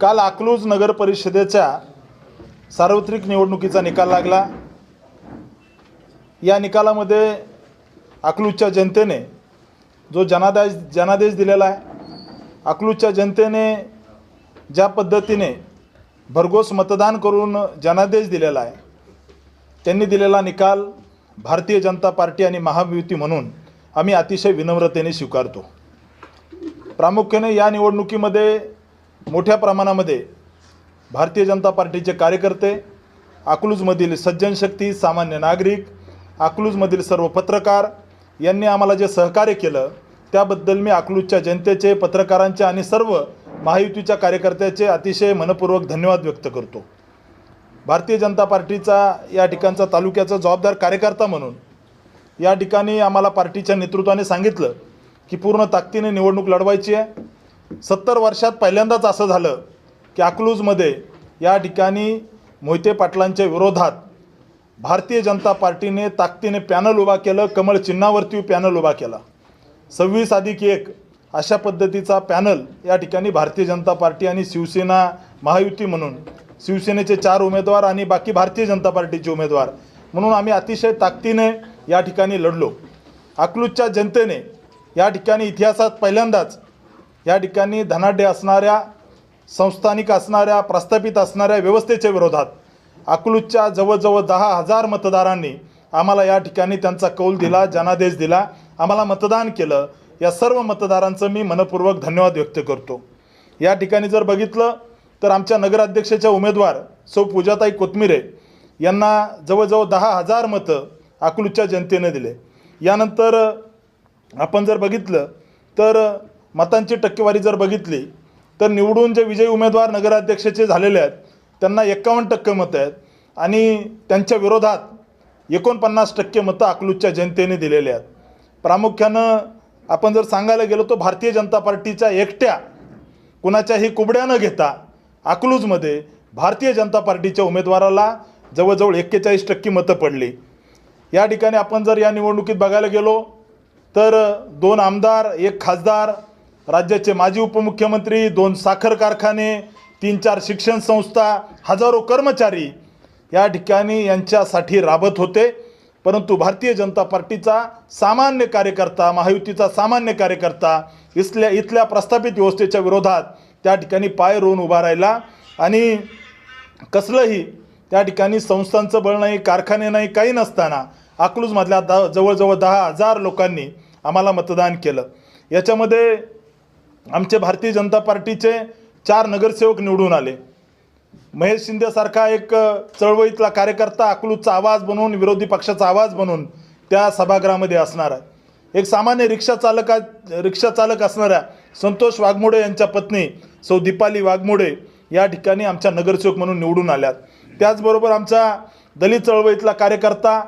काल अकलूज नगर परिषदेच्या सार्वत्रिक निवडणुकीचा निकाल लागला. या निकालामध्ये अकलूजच्या जनतेने जो जनादेश जनादेश दिलेला आहे अकलूजच्या जनतेने ज्या पद्धतीने भरघोस मतदान करून जनादेश दिलेला आहे त्यांनी दिलेला निकाल भारतीय जनता पार्टी आणि महायुती म्हणून आम्ही अतिशय विनम्रतेने स्वीकारतो. प्रामुख्याने या निवडणुकीमध्ये मोठ्या प्रमाणामध्ये भारतीय जनता पार्टीचे कार्यकर्ते अकलूजमधील सज्जन शक्ती सामान्य नागरिक अकलूजमधील सर्व पत्रकार यांनी आम्हाला जे सहकार्य केलं त्याबद्दल मी अकलूजच्या जनतेचे पत्रकारांचे आणि सर्व महायुतीच्या कार्यकर्त्याचे अतिशय मनपूर्वक धन्यवाद व्यक्त करतो. भारतीय जनता पार्टीचा या ठिकाणचा तालुक्याचा जबाबदार कार्यकर्ता म्हणून या ठिकाणी आम्हाला पार्टीच्या नेतृत्वाने सांगितलं की पूर्ण ताकदीने निवडणूक लढवायची आहे. सत्तर वर्षात पहिल्यांदाच असं झालं की अकलूजमध्ये या ठिकाणी मोहिते पाटलांच्या विरोधात भारतीय जनता पार्टीने ताकदीने पॅनल उभा केलं कमळ चिन्हावरती पॅनल उभा केला. सव्वीस अधिक एक अशा पद्धतीचा पॅनल या ठिकाणी भारतीय जनता पार्टी आणि शिवसेना महायुती म्हणून शिवसेनेचे चार उमेदवार आणि बाकी भारतीय जनता पार्टीचे उमेदवार म्हणून आम्ही अतिशय ताकदीने या ठिकाणी लढलो. अकलूजच्या जनतेने या ठिकाणी इतिहासात पहिल्यांदाच या ठिकाणी धनाढ्य असणाऱ्या संस्थानिक असणाऱ्या प्रस्थापित असणाऱ्या व्यवस्थेच्या विरोधात अकलूजच्या जवळजवळ दहा हजार मतदारांनी आम्हाला या ठिकाणी त्यांचा कौल दिला जनादेश दिला. आम्हाला मतदान केलं. या सर्व मतदारांचं मी मनपूर्वक धन्यवाद व्यक्त करतो. या ठिकाणी जर बघितलं तर आमच्या नगराध्यक्षाच्या उमेदवार सौ पूजाताई कोथमिरे यांना जवळजवळ दहा हजार मतं अकलूजच्या जनतेने दिले. यानंतर आपण जर बघितलं तर मतांची टक्केवारी जर बघितली तर निवडून जे विजयी उमेदवार नगराध्यक्षाचे झालेले आहेत त्यांना एक्कावन्न टक्के मतं आहेत आणि त्यांच्या विरोधात एकोणपन्नास टक्के मतं अकलूजच्या जनतेने दिलेली आहेत. प्रामुख्यानं आपण जर सांगायला गेलो तर भारतीय जनता पार्टीच्या एकट्या कुणाच्याही कुबड्या न घेता अकलूजमध्ये भारतीय जनता पार्टीच्या उमेदवाराला जवळजवळ एक्केचाळीस टक्के मतं पडली. या ठिकाणी आपण जर या निवडणुकीत बघायला गेलो तर दोन आमदार एक खासदार राज्याचे माजी उपमुख्यमंत्री दोन साखर कारखाने तीन चार शिक्षण संस्था हजारो कर्मचारी या ठिकाणी यांच्यासाठी राबत होते. परंतु भारतीय जनता पार्टीचा सामान्य कार्यकर्ता महायुतीचा सामान्य कार्यकर्ता इथल्या इथल्या प्रस्थापित व्यवस्थेच्या विरोधात त्या ठिकाणी पाय रोवून उभा राहिला. आणि कसलंही त्या ठिकाणी संस्थांचं बळ नाही कारखाने नाही काही नसताना अकलूजमधल्या द जवळजवळ दहा हजार लोकांनी आम्हाला मतदान केलं. याच्यामध्ये आमचे भारतीय जनता पार्टीचे चार नगरसेवक निवडून आले. महेश शिंदेसारखा एक चळवळीतला कार्यकर्ता अकलूजचा आवाज बनवून विरोधी पक्षाचा आवाज बनवून त्या सभागृहामध्ये असणार आहे. एक सामान्य रिक्षा चालका रिक्षा चालक असणाऱ्या संतोष वाघमोडे यांच्या पत्नी सौ दीपाली वाघमोडे या ठिकाणी आमच्या नगरसेवक म्हणून निवडून आल्यात. त्याचबरोबर आमचा दलित चळवळीतला कार्यकर्ता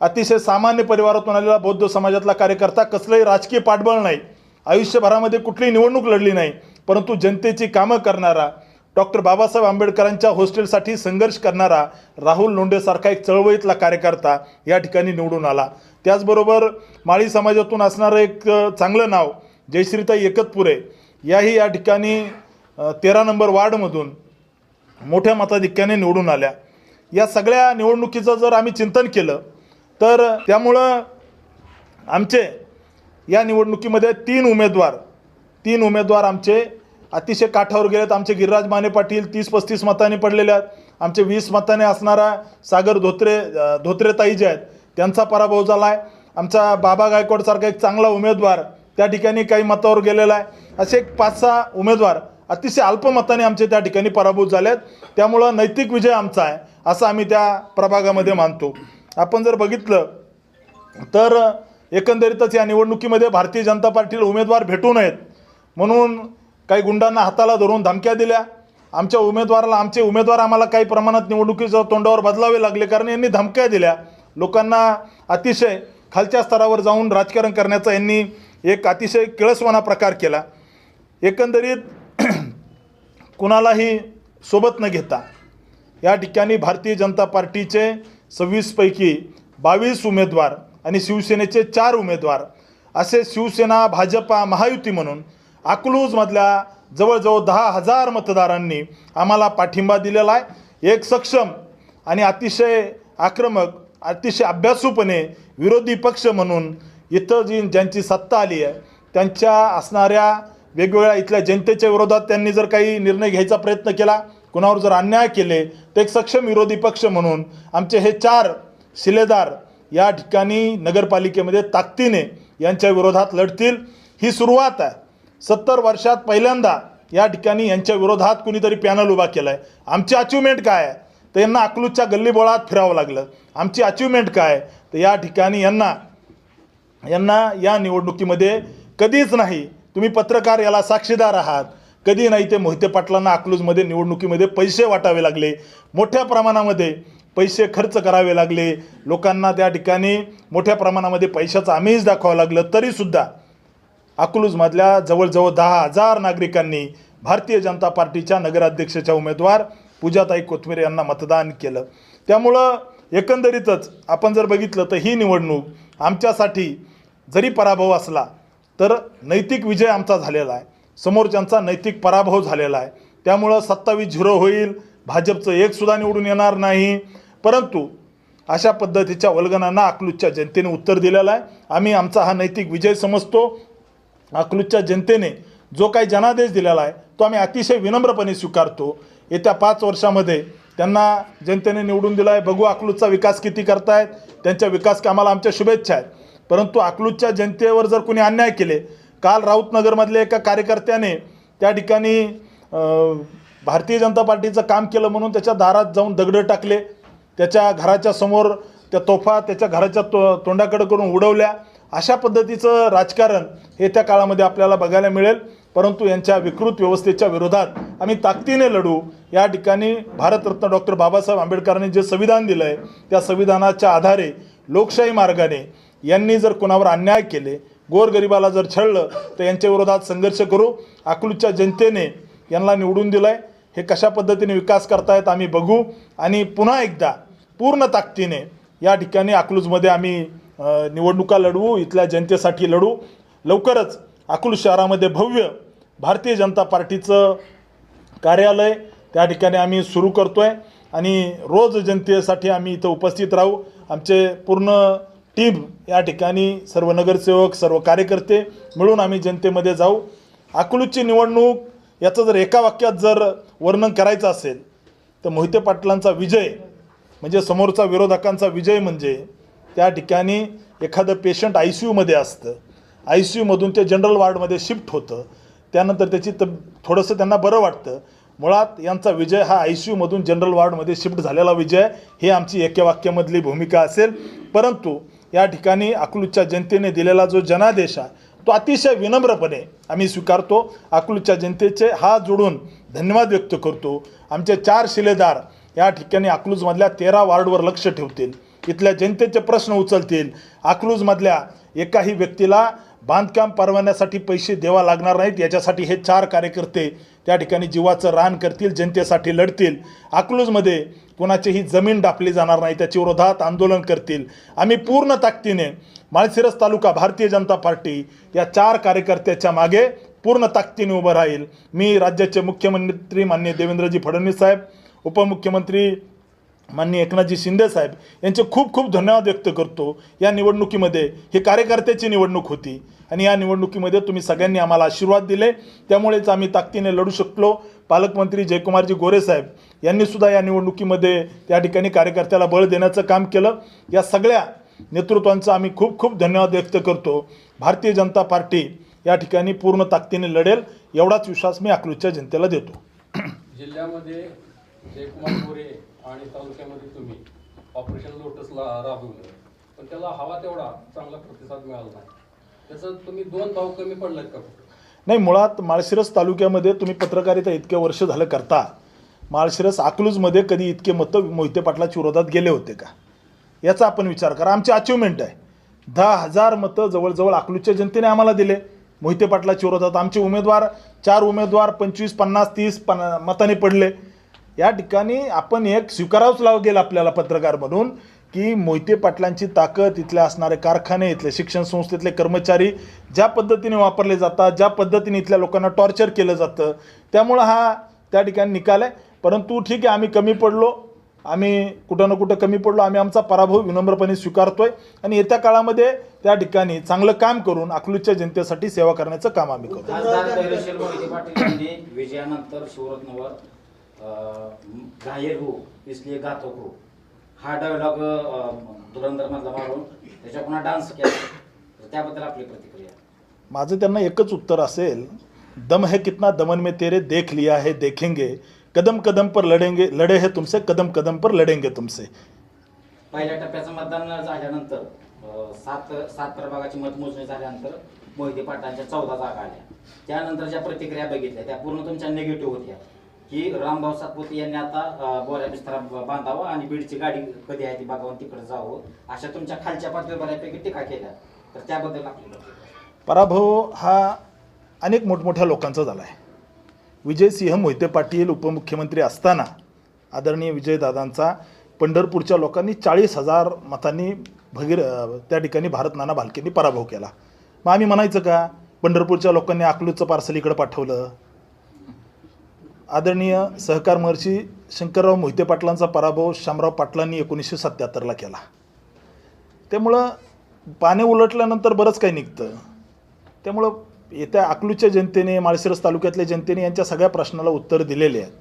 अतिशय सामान्य परिवारातून आलेला बौद्ध समाजातला कार्यकर्ता कसलंही राजकीय पाठबळ नाही. आयुष्यभरामध्ये कुठलीही निवडणूक लढली नाही परंतु जनतेची कामं करणारा डॉक्टर बाबासाहेब आंबेडकरांच्या हॉस्टेलसाठी संघर्ष करणारा राहुल लोंढेसारखा एक चळवळीतला कार्यकर्ता या ठिकाणी निवडून आला. त्याचबरोबर माळी समाजातून असणारं एक चांगलं नाव जयश्रीताई एकतपुरे याही या ठिकाणी तेरा नंबर वार्डमधून मोठ्या मताधिक्याने निवडून आल्या. या सगळ्या निवडणुकीचं जर आम्ही चिंतन केलं तर त्यामुळं आमचे या निवडणुकीमध्ये तीन उमेदवार तीन उमेदवार आमचे अतिशय काठावर गेलेत. आमचे गिरिराज माने पाटील तीस पस्तीस मताने पडलेले आहेत. आमचे वीस मताने असणारा सागर धोत्रे धोत्रेताई जे आहेत त्यांचा पराभव झाला आहे आमचा बाबा गायकवाडसारखा एक चांगला उमेदवार त्या ठिकाणी काही मतावर गेलेला आहे. असे एक पाच सहा उमेदवार अतिशय अल्पमताने आमचे त्या ठिकाणी पराभूत झाले आहेत त्यामुळं नैतिक विजय आमचा आहे असं आम्ही त्या प्रभागामध्ये मानतो. आपण जर बघितलं तर एकंदरीतच या निवडणुकीमध्ये भारतीय जनता पार्टीला उमेदवार भेटू नयेत. म्हणून काही गुंडांना हाताला धरून धमक्या दिल्या. आमच्या उमेदवाराला आमचे उमेदवार आम्हाला काही प्रमाणात निवडणुकीच्या तोंडावर बदलावे लागले कारण यांनी धमक्या दिल्या. लोकांना अतिशय खालच्या स्तरावर जाऊन राजकारण करण्याचा यांनी एक अतिशय किळसवाना प्रकार केला. एकंदरीत कुणालाही सोबत न घेता या ठिकाणी भारतीय जनता पार्टीचे सव्वीसपैकी बावीस उमेदवार आणि शिवसेनेचे चार उमेदवार असे शिवसेना भाजपा महायुती म्हणून अकलूजमधल्या जवळजवळ दहा हजार मतदारांनी आम्हाला पाठिंबा दिलेला आहे. एक सक्षम आणि अतिशय आक्रमक अतिशय अभ्यासूपणे विरोधी पक्ष म्हणून इथं जी ज्यांची सत्ता आली आहे त्यांच्या असणाऱ्या वेगवेगळ्या इथल्या जनतेच्या विरोधात त्यांनी जर काही निर्णय घ्यायचा प्रयत्न केला कुणावर जर अन्याय केले तर एक सक्षम विरोधी पक्ष म्हणून आमचे हे चार शिलेदार या ठिकाणी नगरपालिकेमध्ये ताकदीने यांच्या विरोधात लढतील. ही सुरुवात आहे. सत्तर वर्षात पहिल्यांदा या ठिकाणी यांच्या विरोधात कुणीतरी पॅनल उभा केला आहे आमची अचिव्हमेंट काय आहे? तर यांना अकलूजच्या गल्लीबोळात फिरावं लागलं. आमची अचिव्हमेंट काय तर या ठिकाणी यांना यांना या निवडणुकीमध्ये कधीच नाही तुम्ही पत्रकार याला साक्षीदार आहात. कधी नाही ते मोहिते पाटलांना अकलूजमध्ये निवडणुकीमध्ये पैसे वाटावे लागले. मोठ्या प्रमाणामध्ये पैसे खर्च करावे लागले. लोकांना त्या ठिकाणी मोठ्या प्रमाणामध्ये पैशाचं आमिष दाखवावं लागलं. तरीसुद्धा अकलूजमधल्या जवळजवळ दहा हजार नागरिकांनी भारतीय जनता पार्टीच्या नगराध्यक्षाच्या उमेदवार पूजाताई कोथमिरे यांना मतदान केलं. त्यामुळं एकंदरीतच आपण जर बघितलं तर ही निवडणूक आमच्यासाठी जरी पराभव असला तर नैतिक विजय आमचा झालेला आहे. समोरच्यांचा नैतिक पराभव झालेला आहे. त्यामुळं सत्तावीस झिरो होईल. भाजपचं एकसुद्धा निवडून येणार नाही. परंतु अशा पद्धतीच्या वल्गनांना अकलूजच्या जनतेने उत्तर दिलेलं आहे. आम्ही आमचा हा नैतिक विजय समजतो. अकलूजच्या जनतेने जो काही जनादेश दिलेला आहे तो आम्ही अतिशय विनम्रपणे स्वीकारतो. येत्या पाच वर्षामध्ये त्यांना जनतेने निवडून दिला आहे. बघू अकलूजचा विकास किती करतायत. त्यांच्या विकास कामाला आमच्या शुभेच्छा आहेत. परंतु अकलूजच्या जनतेवर जर कोणी अन्याय केले काल राऊतनगरमधल्या एका कार्यकर्त्याने त्या ठिकाणी भारतीय जनता पार्टीचं काम केलं म्हणून त्याच्या दारात जाऊन दगडं टाकले. त्याच्या घराच्या समोर त्या तोफा त्याच्या घराच्या तो तोंडाकडे करून उडवल्या. अशा पद्धतीचं राजकारण हे त्या काळामध्ये आपल्याला बघायला मिळेल. परंतु यांच्या विकृत व्यवस्थेच्या विरोधात आम्ही ताकदीने लढू. या ठिकाणी भारतरत्न डॉक्टर बाबासाहेब आंबेडकरांनी जे संविधान दिलं आहे त्या संविधानाच्या आधारे लोकशाही मार्गाने यांनी जर कोणावर अन्याय केले गोरगरिबाला जर छळलं तर यांच्या विरोधात संघर्ष करू. अकलूजच्या जनतेने यांना निवडून दिलं आहे हे कशा पद्धतीने विकास करतायत आम्ही बघू. आणि पुन्हा एकदा पूर्ण ताकदीने या ठिकाणी अकलूजमध्ये आम्ही निवडणुका लढवू इथल्या जनतेसाठी लढू. लवकरच अकलूज शहरामध्ये भव्य भारतीय जनता पार्टीचं कार्यालय त्या ठिकाणी आम्ही सुरू करतो आहे आणि रोज जनतेसाठी आम्ही इथं उपस्थित राहू. आमचे पूर्ण टीम या ठिकाणी सर्व नगरसेवक सर्व कार्यकर्ते मिळून आम्ही जनतेमध्ये जाऊ. अकलूजची निवडणूक याचं जर एका वाक्यात जर वर्णन करायचं असेल तर मोहिते पाटलांचा विजय म्हणजे समोरचा विरोधकांचा विजय म्हणजे त्या ठिकाणी एखादं पेशंट आय सी यूमध्ये असतं. आय सी यूमधून ते जनरल वॉर्डमध्ये शिफ्ट होतं. त्यानंतर त्याची तब थोडंसं त्यांना बरं वाटतं. मुळात यांचा विजय हा आय सी यूमधून जनरल वॉर्डमध्ये शिफ्ट झालेला विजय हे आमची एका वाक्यामधली भूमिका असेल. परंतु या ठिकाणी अकलूजच्या जनतेने दिलेला जो जनादेश आहे तो अतिशय विनम्रपणे आम्ही स्वीकारतो. अकलूजच्या जनतेचे हात जोडून धन्यवाद व्यक्त करतो. आमचे चार शिलेदार या ठिकाणी अकलूजमधल्या तेरा वार्डवर लक्ष ठेवतील. इथल्या जनतेचे प्रश्न उचलतील. अकलूजमधल्या एकाही व्यक्तीला बांधकाम परवान्यासाठी पैसे द्यावा लागणार नाहीत. याच्यासाठी हे चार कार्यकर्ते त्या ठिकाणी जीवाचं रान करतील जनतेसाठी लढतील. अकलूजमध्ये कोणाचीही जमीन डापली जाणार नाही त्याच्या विरोधात आंदोलन करतील. आम्ही पूर्ण ताकदीने माळशिरस तालुका भारतीय जनता पार्टी या चार कार्यकर्त्याच्या मागे पूर्ण ताकदीने उभं राहील. मी राज्याचे मुख्यमंत्री माननीय देवेंद्रजी फडणवीस साहेब उपमुख्यमंत्री माननीय एकनाथजी शिंदे साहेब यांचे खूप खूप धन्यवाद व्यक्त करतो. या निवडणुकीमध्ये ही कार्यकर्त्याची निवडणूक होती आणि या निवडणुकीमध्ये तुम्ही सगळ्यांनी आम्हाला आशीर्वाद दिले. त्यामुळेच आम्ही ताकदीने लढू शकलो. पालकमंत्री जयकुमारजी गोरे साहेब यांनी सुद्धा या निवडणुकीमध्ये त्या ठिकाणी कार्यकर्त्याला बळ देण्याचं काम केलं. या सगळ्या नेतृत्वांचा आम्ही खूप खूप धन्यवाद व्यक्त करतो. भारतीय जनता पार्टी या ठिकाणी पूर्ण ताकदीने लढेल एवढाच विश्वास मी अकलूजच्या जनतेला देतो. जिल्ह्यामध्ये जयकुमार गोरे आणि तालुक्यामध्ये तुम्ही ऑपरेशन लोटसला राबवलं पण त्याला हवा तेवढा चांगला प्रतिसाद मिळाला नाही. त्याचं तुम्ही दोन भाव कमी पडलात का नाही मुळात माळशिरस तालुक्यामध्ये तुम्ही पत्रकारिता इतके वर्ष झालं करता. माळशिरस अकलूजमध्ये कधी इतके मतं मोहिते पाटलाच्या विरोधात गेले होते का? याचा आपण विचार करा. आमची अचिव्हमेंट आहे. दहा हजार मतं जवळजवळ अकलूजच्या जनतेने आम्हाला दिले. मोहिते पाटलाच्या विरोधात आमचे उमेदवार चार उमेदवार पंचवीस पन्नास तीस पन्ना मताने पडले. या ठिकाणी आपण एक स्वीकारावंच लागेल आपल्याला पत्रकार म्हणून की मोहिते पाटलांची ताकद इथले असणारे कारखाने इथले शिक्षण संस्थेतले कर्मचारी ज्या पद्धतीने वापरले जातात ज्या पद्धतीने इथल्या लोकांना टॉर्चर केलं जातं त्यामुळं हा त्या ठिकाणी निकाल आहे. परंतु ठीक आहे आम्ही कमी पडलो आम्ही कुठं ना कुठं कमी पडलो आम्ही आमचा पराभव विनम्रपणे स्वीकारतो आहे आणि येत्या काळामध्ये त्या ठिकाणी चांगलं काम करून अकलूजच्या जनतेसाठी सेवा करण्याचं काम आम्ही करतो घायल हो इसलिए घातक हो. हा डायलॉग धुरंधर मधला मारून त्याच्या पुन्हा डान्स केला. तर त्याबद्दल आपली प्रतिक्रिया. माझं त्यांना एकच उत्तर असेल दम है कितना दमन में तेरे देख लिया है देखेंगे. कदम कदम पर लढेंगे लढे है तुमसे कदम कदम पर लढेंगे तुमसे. पहिल्या टप्प्याचं मतदान झाल्यानंतर सात सात प्रभागाची मतमोजणी झाल्यानंतर मोहिते पाटलांच्या चौदा जागा आल्या. त्यानंतर ज्या प्रतिक्रिया बघितल्या. त्या पूर्ण तुमच्या निगेटिव्ह होत्या. की रामभाऊ सातपुते यांनी आता बोऱ्या बिस्तरा बांधावा आणि बीडची गाडी कधी आहे ती बघावून तिकडे जावं. अशा तुमच्या खालच्या पातळीवर बऱ्यापैकी टीका केल्या. तर त्याबद्दल आपली पराभव हा अनेक मोठमोठ्या लोकांचा झाला आहे. विजयसिंह मोहिते पाटील उपमुख्यमंत्री असताना आदरणीय विजयदादांचा पंढरपूरच्या लोकांनी चाळीस हजार मतांनी भगीर त्या ठिकाणी भारत नाना भालकेंनी पराभव केला. मग आम्ही म्हणायचं का पंढरपूरच्या लोकांनी अकलूजचं पार्सल इकडं पाठवलं आदरणीय सहकार महर्षी शंकरराव मोहिते पाटलांचा पराभव शामराव पाटलांनी एकोणीसशे सत्त्याहत्तरला केला. त्यामुळं पाने उलटल्यानंतर बरंच काही निघतं. त्यामुळं येत्या अकलूजच्या जनतेने माळशिरस तालुक्यातल्या जनतेने यांच्या सगळ्या प्रश्नाला उत्तर दिलेले आहेत.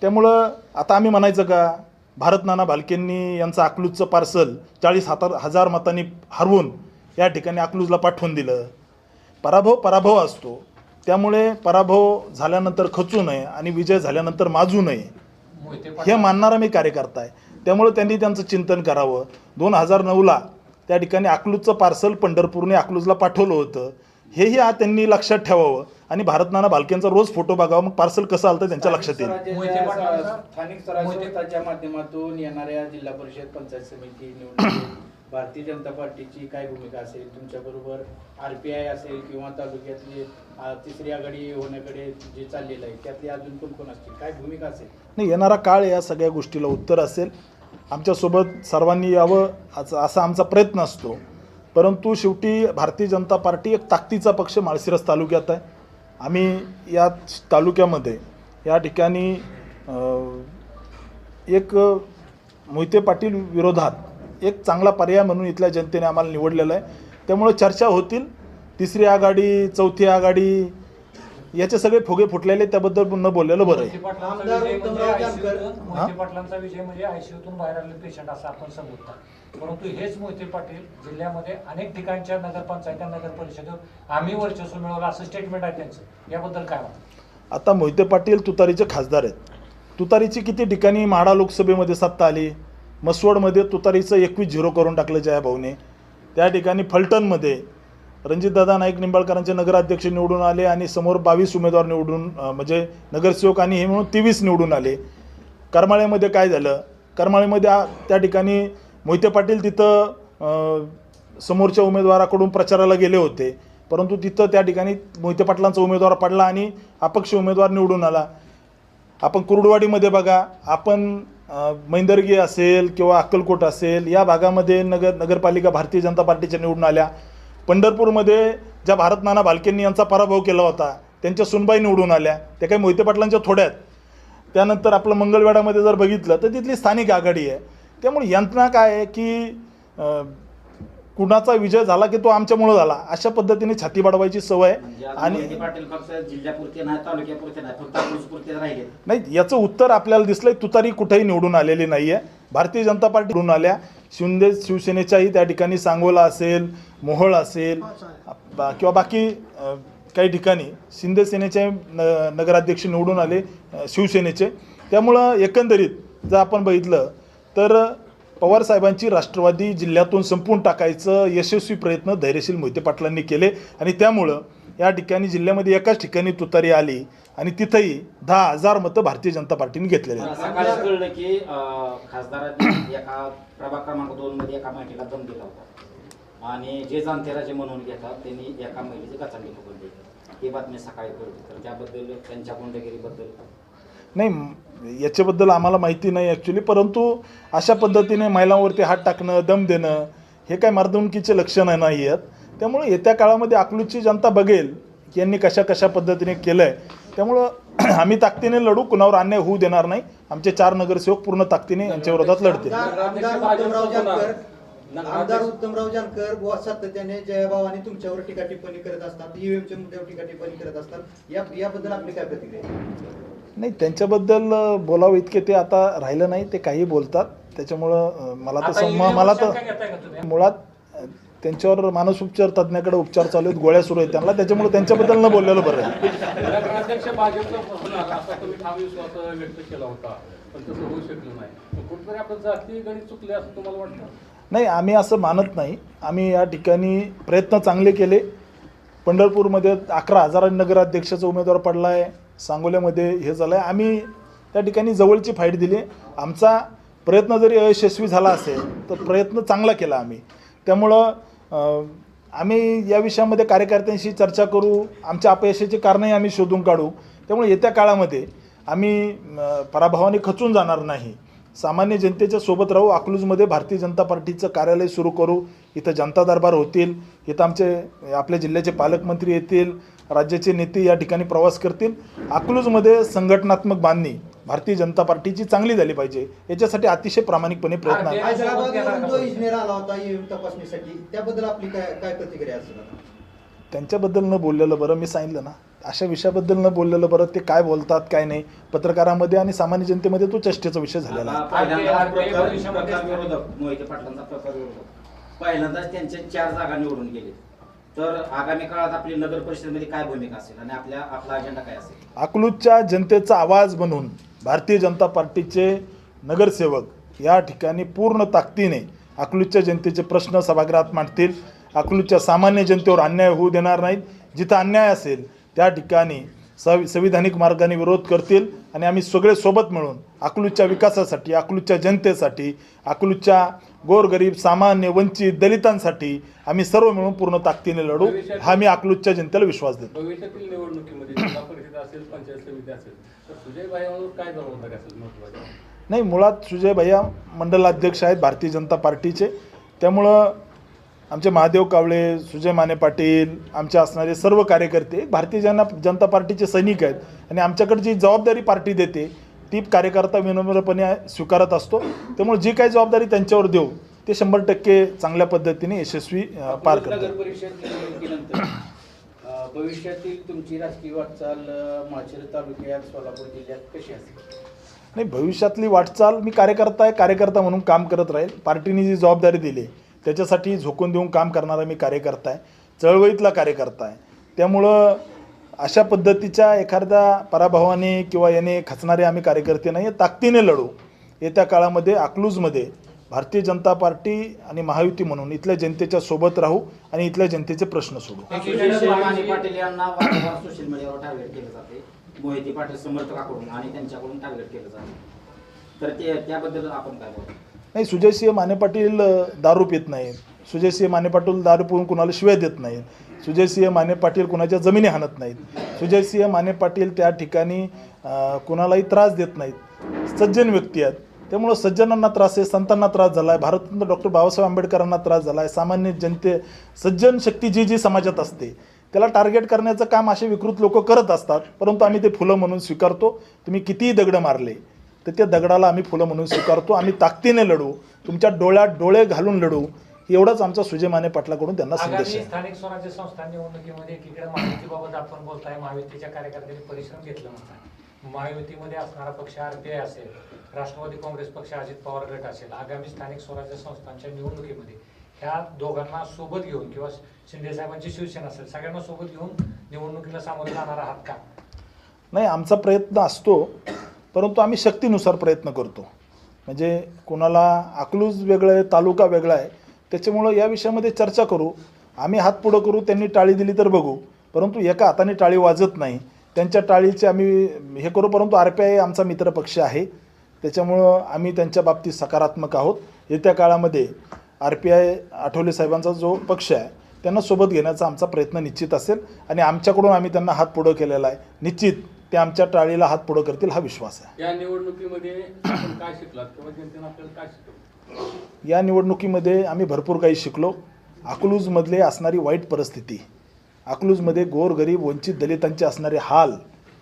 त्यामुळं आता आम्ही म्हणायचं का भारत नाना भालकेंनी यांचं अकलूजचं पार्सल चाळीस हातार हजार मतांनी हरवून या ठिकाणी अकलूजला पाठवून दिलं. पराभव पराभव असतो. त्यामुळे पराभव झाल्यानंतर खचू नये आणि विजय झाल्यानंतर माजू नये. हे मानणारा मी कार्यकर्ता आहे. त्यामुळे त्यांनी त्यांचं चिंतन करावं. दोन हजार नऊला त्या ठिकाणी अकलूजचं पार्सल पंढरपूरने अकलूजला पाठवलं होतं. हेही आ त्यांनी लक्षात ठेवावं. आणि भारतनाना भालकेंचा रोज फोटो बघावा. मग पार्सल कसं आलं तर त्यांच्या लक्षात येईल. स्थानिक संस्थांच्या माध्यमातून येणाऱ्या जिल्हा परिषद पंचायत समिती भारतीय जनता पार्टीची काय भूमिका असेल तुमच्या बरोबर आय असेल किंवा तालुक्यातली तिसरी आघाडी होण्याकडे जे चाललेलं आहे त्यातली अजून कोण कोण असतील? काय भूमिका असेल? नाही येणारा काळ या सगळ्या गोष्टीला उत्तर असेल. आमच्यासोबत सर्वांनी यावं असा असा आमचा प्रयत्न असतो. परंतु शेवटी भारतीय जनता पार्टी एक ताकदीचा पक्ष माळशिरस तालुक्यात आहे. आम्ही या तालुक्यामध्ये या ठिकाणी एक मोहिते पाटील विरोधात एक चांगला पर्याय म्हणून इथल्या जनतेने आम्हाला निवडलेला आहे. त्यामुळे चर्चा होतील. तिसरी आघाडी चौथी आघाडी याचे सगळे फुगे फुटलेले त्याबद्दल न बोललेलं बरं आहे. मोहिते पाटलांचा म्हणजे म्हणजे आयसीयूतून बाहेर आलेले पेशंट असं आपण समजतात परंतु हेच मोहिते पाटील जिल्ह्यामध्ये अनेक ठिकाणच्या नगरपंचायत नगर परिषदेवर आम्ही वर्चस्व मिळवलं असं स्टेटमेंट आहे त्यांचं. याबद्दल काय वाटतं आता मोहिते पाटील तुतारीचे खासदार आहेत. तुतारीची किती ठिकाणी माढा लोकसभेमध्ये सत्ता आली? मसवडमध्ये तुतारीचं एकवीस झिरो करून टाकलं जयाभाऊने त्या ठिकाणी फलटणमध्ये रणजितदादा नाईक निंबाळकरांचे नगराध्यक्ष निवडून आले आणि समोर बावीस उमेदवार निवडून म्हणजे नगरसेवक आणि हे म्हणून तेवीस निवडून आले. करमाळ्यामध्ये काय झालं? करमाळ्यामध्ये आ- त्या ठिकाणी मोहिते पाटील तिथं समोरच्या उमेदवाराकडून प्रचाराला गेले होते. परंतु तिथं त्या ठिकाणी मोहिते पाटलांचा उमेदवार पडला आणि अपक्ष उमेदवार निवडून आला. आपण कुर्डवाडीमध्ये बघा आपण मैंदर्गी असेल किंवा अक्कलकोट असेल या भागामध्ये नगर नगरपालिका भारतीय जनता पार्टीच्या निवडून आल्या. पंढरपूरमध्ये ज्या भारत नाना भालकेंनी यांचा पराभव केला होता त्यांच्या सुनबाई निवडून आल्या. त्या काही मोहिते पाटलांच्या थोड्यात त्यानंतर आपलं मंगळवेढामध्ये जर बघितलं तर तिथली स्थानिक आघाडी आहे. त्यामुळे यंत्रणा काय आहे की कुणाचा विजय झाला की तो आमच्यामुळं झाला? अशा पद्धतीने छाती वाढवायची सवय म्हणजे आणि मोहिते पाटील फक्त जिल्ह्यापुरते नाही तालुक्यापुरते नाही फक्त अकलूजपुरते राहिले. नाही याचं उत्तर आपल्याला दिसलंय तुतारी कुठेही निवडून आलेली नाही आहे भारतीय जनता पार्टी निवडून आल्या. शिंदे शिवसेनेच्याही त्या ठिकाणी सांगोला असेल मोहोळ असेल किंवा बाकी काही ठिकाणी. शिंदे सेनेचे नगराध्यक्ष निवडून आले शिवसेनेचे. त्यामुळं एकंदरीत जर आपण बघितलं तर पवारसाहेबांची राष्ट्रवादी जिल्ह्यातून संपून टाकायचं यशस्वी प्रयत्न धैर्यशील मोहिते पाटलांनी केले. आणि त्यामुळं या ठिकाणी जिल्ह्यामध्ये एकाच ठिकाणी तुतारी आली आणि तिथंही दहा हजार मतं भारतीय जनता पार्टीने घेतलेली की खासदारांनी आणि जे जाणतेराजे म्हणून घेतात त्यांनी एका गचांडी बातमी सकाळी कळली. तर त्याबद्दल त्यांच्या गुंडगिरीबद्दल नाही याच्याबद्दल आम्हाला माहिती नाही ॲक्च्युली परंतु अशा पद्धतीने महिलांवरती हात टाकणं दम देणं हे काय मार्दवणुकीचे लक्षणं नाही आहेत. त्यामुळे येत्या काळामध्ये अकलूजची जनता बघेल की यांनी कशा कशा पद्धतीने केलं आहे त्यामुळं आम्ही ताकदीने लढू कुणावर अन्याय होऊ देणार नाही. आमचे चार नगरसेवक पूर्ण ताकदीने यांच्या विरोधात लढतील. आमदार उत्तमराव जानकर. आमदार उत्तमराव जानकर बुवा सातत्याने जयभाव आणि तुमच्यावर टीका टिप्पणी करत असतात. ईव्हीएमच्या मुद्द्यावर टीका टिप्पणी करत असतात. या याबद्दल आपली काय प्रतिक्रिया आहे? नाही त्यांच्याबद्दल बोलावं इतके ते आता राहिलं नाही ते काही बोलतात. त्याच्यामुळं मला तर सम- मला तर? मुळात त्यांच्यावर मानसोपचार तज्ज्ञाकडे उपचार चालू आहेत गोळ्या सुरू आहेत त्यांना. त्याच्यामुळे त्यांच्याबद्दल न बोललेलं बरं आहे. नगराध्यक्ष भाजपचं होणार असा तुम्ही ठाम विश्वास व्यक्त केला होता. पण तसं होऊ शकलं नाही. मग कुठेतरी आपण जाती गणित चुकले असं तुम्हाला वाटतं? नाही आम्ही असं मानत नाही. आम्ही या ठिकाणी प्रयत्न चांगले केले. पंढरपूरमध्ये अकरा हजार नगराध्यक्षाचा उमेदवार पडला आहे सांगोल्यामध्ये हे झालं आहे आम्ही त्या ठिकाणी जवळची फाईट दिली. आमचा प्रयत्न जरी अयशस्वी झाला असेल तर प्रयत्न चांगला केला आम्ही. त्यामुळं आम्ही या विषयामध्ये कार्यकर्त्यांशी चर्चा करू. आमच्या अपयशाची कारणंही आम्ही शोधून काढू. त्यामुळे येत्या काळामध्ये आम्ही पराभवाने खचून जाणार नाही. सामान्य जनतेच्या सोबत राहू. अकलूजमध्ये भारतीय जनता पार्टीचं कार्यालय सुरू करू. इथं जनता दरबार होतील इथं आमचे आपल्या जिल्ह्याचे पालकमंत्री येतील राज्याचे नेते या ठिकाणी प्रवास करतील. अकलूजमध्ये संघटनात्मक बांधणी भारतीय जनता पार्टीची चांगली झाली पाहिजे. याच्यासाठी अतिशय प्रामाणिकपणे प्रयत्न? त्यांच्याबद्दल न बोललेलं बरं मी सांगितलं ना. अशा विषयाबद्दल न बोललेलं बरं ते काय बोलतात काय नाही. पत्रकारामध्ये आणि सामान्य जनतेमध्ये तो चर्चेचा विषय झालेला पहिल्यांदाच त्यांच्या चार जागा निवडून गेले. तर आगामी काळात आपली नगर परिषदेमध्ये काय भूमिका असेल आणि आपल्या आपला अजेंडा काय असेल? अकलूजच्या जनतेचा आवाज बनून भारतीय जनता पार्टीचे नगरसेवक या ठिकाणी पूर्ण ताकदीने अकलूजच्या जनतेचे प्रश्न सभागृहात मांडतील. अकलूजच्या सामान्य जनतेवर अन्याय होऊ देणार नाहीत. जिथं अन्याय असेल त्या ठिकाणी सं संविधानिक मार्गाने विरोध करतील आणि आम्ही सगळे सोबत मिळून अकलूजच्या विकासासाठी अकलूजच्या जनतेसाठी अकलूजच्या गोरगरीब सामान्य वंचित दलितांसाठी आम्ही सर्व मिळून पूर्ण ताकदीने लढू. हा मी अकलूजच्या जनतेला विश्वास देतो. नाही मुळात सुजय भैया मंडलाध्यक्ष आहेत भारतीय जनता पार्टीचे. त्यामुळं आमचे महादेव कावळे सुजय माने पाटील आमचे असणारे सर्व कार्यकर्ते भारतीय जना जनता पार्टीचे सैनिक आहेत. आणि आमच्याकडे जी जबाबदारी पार्टी देते ती कार्यकर्ता विनम्रपणे स्वीकारत असतो. त्यामुळे जी काही जबाबदारी त्यांच्यावर देऊ ते शंभर टक्के चांगल्या पद्धतीने यशस्वी पार करतात. भविष्यातील तुमची राजकीय वाटचाल तालुक्यात सोलापूर जिल्ह्यात कशी असेल? नाही भविष्यातली वाटचाल मी कार्यकर्ता आहे कार्यकर्ता म्हणून काम करत राहील. पार्टीने जी जबाबदारी दिली त्याच्यासाठी झोकून देऊन काम करणारा मी कार्यकर्ता आहे चळवळीतला कार्यकर्ता आहे त्यामुळं अशा पद्धतीच्या एखाद्या पराभवाने किंवा याने खचणारे आम्ही कार्यकर्ते नाही ताकदीने लढू. येत्या काळामध्ये अकलूजमध्ये भारतीय जनता पार्टी आणि महायुती म्हणून इथल्या जनतेच्या सोबत राहू आणि इथल्या जनतेचे प्रश्न सोडू. पाटील यांना सोशल मीडियावर टार्गेट केलं जाते. पाटील समर्थकाकडून आणि त्यांच्याकडून टार्गेट केलं जाते. तर ते त्याबद्दल आपण काय बोलतो नाही सुजयसिंह माने पाटील दारू पित नाहीत. सुजयसिंह माने पाटील दारू पिऊन कुणाला शिव्या देत नाहीत. सुजयसिंह माने पाटील कुणाच्या जमिनी हाणत नाहीत. सुजयसिंह माने पाटील त्या ठिकाणी कुणालाही त्रास देत नाहीत. सज्जन व्यक्ती आहेत. त्यामुळं सज्जनांना त्रास आहे संतांना त्रास झाला आहे भारतरत्न डॉक्टर बाबासाहेब आंबेडकरांना त्रास झाला आहे सामान्य जनते सज्जन शक्ती जी जी समाजात असते त्याला टार्गेट करण्याचं काम असे विकृत लोक करत असतात परंतु आम्ही ते फुलं म्हणून स्वीकारतो. तुम्ही कितीही दगडं मारले तर त्या दगडाला आम्ही फुलं म्हणून स्वीकारतो. आम्ही ताकदीने लढू. तुमच्या डोळ्यात डोळे घालून लढू. एवढाच आमचा सुजय माने पाटलाकडून त्यांना संदेश आहे. स्थानिक स्वराज्य संस्था निवडणुकीमध्ये एकीकडे महायुतीबाबत आपण बोलताय महायुतीच्या कार्यकर्त्यांनी परिश्रम घेतला म्हणताय. महायुतीमध्ये असणारा पक्ष आरपीआय असेल राष्ट्रवादी काँग्रेस पक्ष अजित पवार गट असेल आगामी स्थानिक स्वराज्य संस्थांच्या निवडणुकीमध्ये ह्या दोघांना सोबत घेऊन किंवा शिंदे साहेबांची शिवसेना असेल सगळ्यांना सोबत घेऊन निवडणुकीला सामोरे जाणार आहात का? नाही आमचा प्रयत्न असतो परंतु आम्ही शक्तीनुसार प्रयत्न करतो. म्हणजे कोणाला अकलूज वेगळं आहे तालुका वेगळा आहे त्याच्यामुळं या विषयामध्ये चर्चा करू. आम्ही हात पुढं करू त्यांनी टाळी दिली तर बघू. परंतु एका हाताने टाळी वाजत नाही. त्यांच्या टाळीचे आम्ही हे करू परंतु आर पी आय आमचा मित्रपक्ष आहे. त्याच्यामुळं आम्ही त्यांच्या बाबतीत सकारात्मक आहोत. येत्या काळामध्ये आर पी आय आठवले साहेबांचा जो पक्ष आहे त्यांना सोबत घेण्याचा आमचा प्रयत्न निश्चित असेल आणि आमच्याकडून आम्ही त्यांना हात पुढं केलेला आहे. निश्चित. ते आमच्या टाळीला हात पुढं करतील हा विश्वास आहे. या निवडणुकीमध्ये आपण काय शिकलात? किंवा जनतेनं आपल्याला काय शिकवलं? या निवडणुकीमध्ये आम्ही भरपूर काही शिकलो. अकलूजमधले असणारी वाईट परिस्थिती अकलूजमध्ये गोरगरीब वंचित दलितांचे असणारे हाल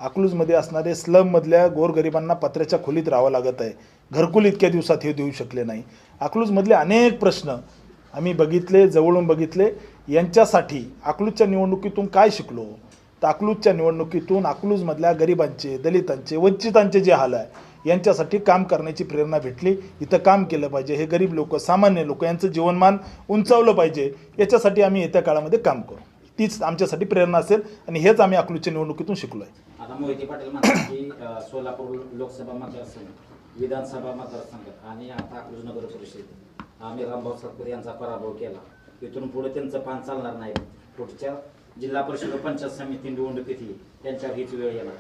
अकलूजमध्ये असणारे स्लममधल्या गोरगरिबांना पत्र्याच्या खोलीत राहावं लागत आहे. घरकुल इतक्या दिवसात हे देऊ शकले नाही. अकलूजमधले अनेक प्रश्न आम्ही बघितले जवळून बघितले. यांच्यासाठी अकलूजच्या निवडणुकीतून काय शिकलो? तर अकलूजच्या निवडणुकीतून अकलूजमधल्या गरिबांचे दलितांचे वंचितांचे जे हाल आहे यांच्यासाठी काम करण्याची प्रेरणा भेटली. इथं काम केलं पाहिजे. हे गरीब लोक सामान्य लोक यांचं जीवनमान उंचावलं पाहिजे. याच्यासाठी आम्ही येत्या काळामध्ये काम करू. तीच आमच्यासाठी प्रेरणा असेल आणि हेच आम्ही अकलूजच्या निवडणुकीतून शिकलो आहे सोलापूर लोकसभा मतदारसंघ विधानसभा मतदारसंघ आणि आता अकलूज नगर परिषद. आम्ही रामभाऊ सातपुते यांचा पराभव केला. इथून पुढे त्यांचं पान चालणार नाही. पुढच्या जिल्हा परिषद पंचायत समिती निवडणुकीतही त्यांच्यावर हीच वेळ येणार.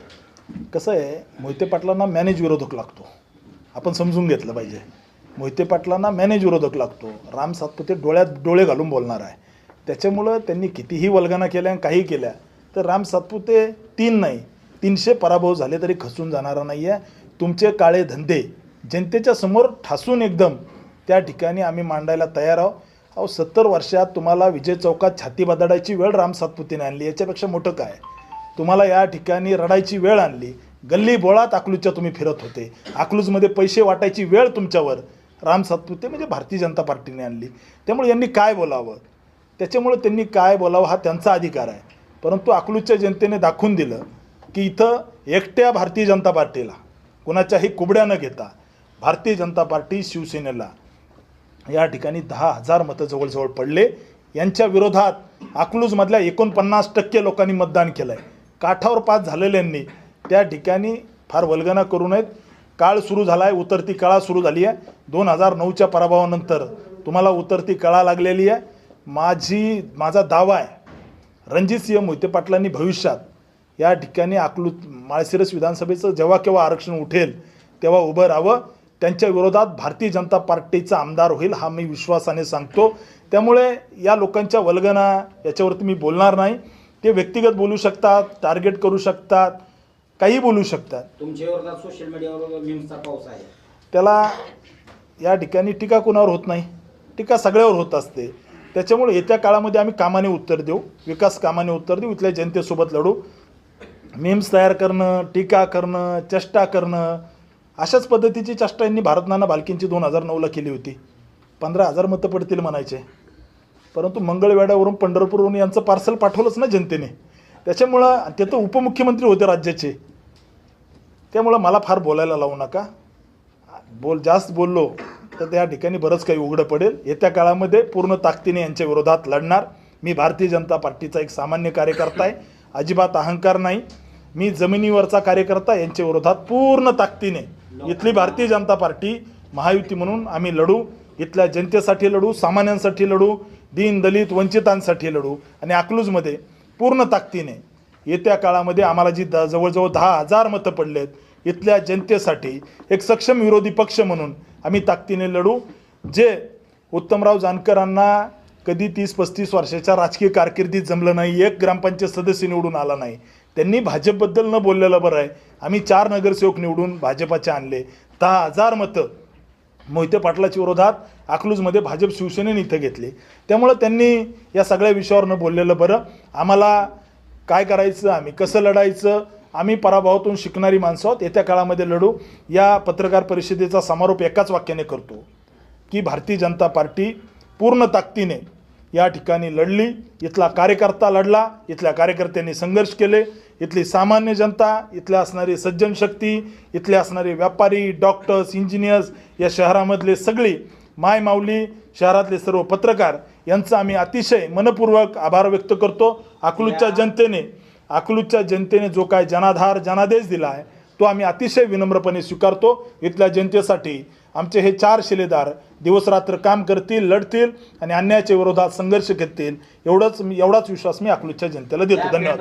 कसं आहे मोहिते पाटलांना मॅनेज विरोधक लागतो. आपण समजून घेतलं पाहिजे. मोहिते पाटलांना मॅनेज विरोधक लागतो. राम सातपुते डोळ्यात डोळे घालून बोलणार आहे. त्याच्यामुळं त्यांनी कितीही वल्गना केल्या आणि काही केल्या तर राम सातपुते तीन नाही तीनशे पराभव झाले तरी खचून जाणारा नाही आहे तुमचे काळे धंदे जनतेच्या समोर ठासून एकदम त्या ठिकाणी आम्ही मांडायला तयार आहोत. अहो सत्तर वर्षात तुम्हाला विजय चौकात छाती बदडायची वेळ राम सातपुतीने आणली. याच्यापेक्षा मोठं काय? तुम्हाला या ठिकाणी रडायची वेळ आणली. गल्ली बोळात अकलूजच्या तुम्ही फिरत होते. अकलूजमध्ये पैसे वाटायची वेळ तुमच्यावर राम सातपुते म्हणजे भारतीय जनता पार्टीने आणली. त्यामुळे यांनी काय बोलावं? त्याच्यामुळे त्यांनी काय बोलावं हा त्यांचा अधिकार आहे. परंतु अकलूजच्या जनतेने दाखवून दिलं की इथं एकट्या भारतीय जनता पार्टीला कुणाच्याही कुबड्या न घेता भारतीय जनता पार्टी शिवसेनेला या ठिकाणी दहा हजार मतं जवळजवळ पडले. यांच्या विरोधात अकलूजमधल्या एकोणपन्नास टक्के लोकांनी मतदान केलं आहे काठावर पास झालेल्यांनी त्या ठिकाणी फार वल्गना करू नयेत. काळ सुरू झाला आहे उतरती कळा सुरू झाली आहे. दोन हजार नऊच्या पराभवानंतर तुम्हाला उतरती कळा लागलेली आहे. माझी माझा दावा आहे रणजित सिंह मोहिते पाटलांनी भविष्यात या ठिकाणी अकलूज माळशिरस विधानसभेचं जेव्हा केव्हा आरक्षण उठेल तेव्हा उभं राहावं. त्यांच्या विरोधात भारतीय जनता पार्टीचा आमदार होईल हा मी विश्वासाने सांगतो. त्यामुळे या लोकांच्या वल्गना याच्यावरती मी बोलणार नाही. ते व्यक्तिगत बोलू शकतात टार्गेट करू शकतात काही बोलू शकतात. तुमच्या विरोधात सोशल मीडियावर मीम्सचा पाऊस आहे. त्याला या ठिकाणी टीका कोणावर होत नाही. टीका सगळ्यावर होत असते. त्याच्यामुळे येत्या काळामध्ये आम्ही कामाने उत्तर देऊ विकास कामाने उत्तर देऊ इथल्या जनतेसोबत लढू. मीम्स तयार करणं टीका करणं चेष्टा करणं अशाच पद्धतीची चष्टा यांनी भारत नाना बालकींची दोन हजार नऊला केली होती. पंधरा हजार मतं पडतील म्हणायचे. परंतु मंगळवेड्यावरून पंढरपूरवरून यांचं पार्सल पाठवलंच ना जनतेने. त्याच्यामुळं ते तर उपमुख्यमंत्री होते राज्याचे. त्यामुळं मला फार बोलायला लावू नका. बोल जास्त बोललो तर त्या ठिकाणी बरंच काही उघडं पडेल. येत्या काळामध्ये पूर्ण ताकदीने यांच्या विरोधात लढणार. मी भारतीय जनता पार्टीचा एक सामान्य कार्यकर्ता आहे. अजिबात अहंकार नाही. मी जमिनीवरचा कार्यकर्ता यांच्या विरोधात पूर्ण ताकदीने इथली भारतीय जनता पार्टी महायुती म्हणून आम्ही लढू इथल्या जनतेसाठी लढू सामान्यांसाठी लढू दीन दलित वंचितांसाठी लढू आणि अकलूजमध्ये पूर्ण ताकदीने येत्या काळामध्ये आम्हाला जी द जवळजवळ दहा हजार मतं पडलेत इथल्या जनतेसाठी एक सक्षम विरोधी पक्ष म्हणून आम्ही ताकदीने लढू जे उत्तमराव जानकरांना कधी तीस पस्तीस वर्षाच्या राजकीय कारकिर्दीत जमलं नाही एक ग्रामपंचायत सदस्य निवडून आला नाही त्यांनी भाजपबद्दल न बोललेलं बरं आहे. आम्ही चार नगरसेवक निवडून भाजपाचे आणले. दहा हजार मतं मोहिते पाटलाच्या विरोधात अकलूजमध्ये भाजप शिवसेनेने इथं घेतले. त्यामुळं त्यांनी या सगळ्या विषयावर न बोललेलं बरं. आम्हाला काय करायचं आम्ही कसं लढायचं आम्ही पराभवातून शिकणारी माणसं आहोत. येत्या काळामध्ये लढू. या पत्रकार परिषदेचा समारोप एकाच वाक्याने करतो. की भारतीय जनता पार्टी पूर्ण ताकदीने या ठिकाणी लढली. इथला कार्यकर्ता लढला. इथल्या कार्यकर्त्यांनी संघर्ष केले. इथली सामान्य जनता इथल्या असणारी सज्जन शक्ती इथले असणारे व्यापारी डॉक्टर्स इंजिनियर्स या शहरामधले सगळी माय माऊली शहरातले सर्व पत्रकार यांचा आम्ही अतिशय मनपूर्वक आभार व्यक्त करतो. अकलूजच्या जनतेने अकलूजच्या जनतेने जो काय जनाधार जनादेश दिला आहे तो आम्ही अतिशय विनम्रपणे स्वीकारतो. इथल्या जनतेसाठी आमचे हे चार शिलेदार दिवसरात्र काम करतील लढतील आणि अन्यायाच्या विरोधात संघर्ष घेतील एवढंच मी एवढाच विश्वास मी अकलूजच्या जनतेला देतो. धन्यवाद.